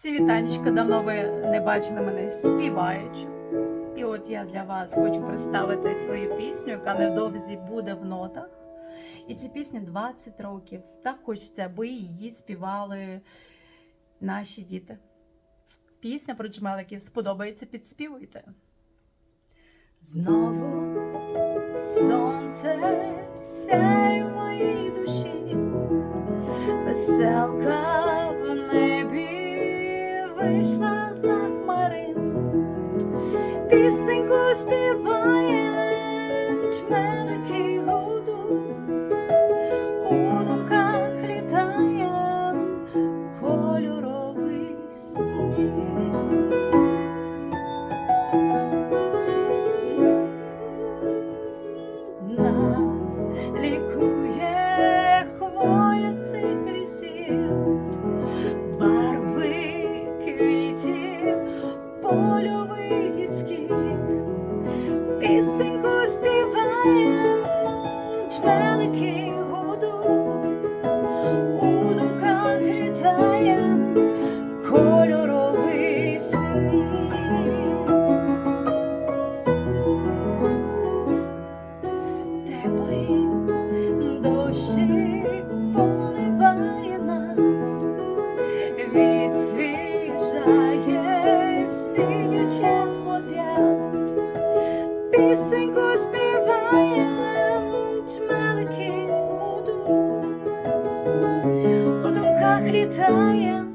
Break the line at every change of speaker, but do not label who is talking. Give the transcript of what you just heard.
Всі вітанечка, давно ви не бачили мене співаючи. І от я для вас хочу представити свою пісню, яка невдовзі буде в нотах. І цій пісні 20 років. Так хочеться, аби її співали наші діти. Пісня про джмеликів сподобається, підспівуйте. Знову сонце сяє пісеньку співає, чмелики гуду, у думках літає кольоровий сніг. Нас лікує чмелики гудуть, у думках літає кольоровий сніг. Теплий дощик поливає нас, відсвіжає всі дівчат хлоп'ят, пісеньку співає, думках літає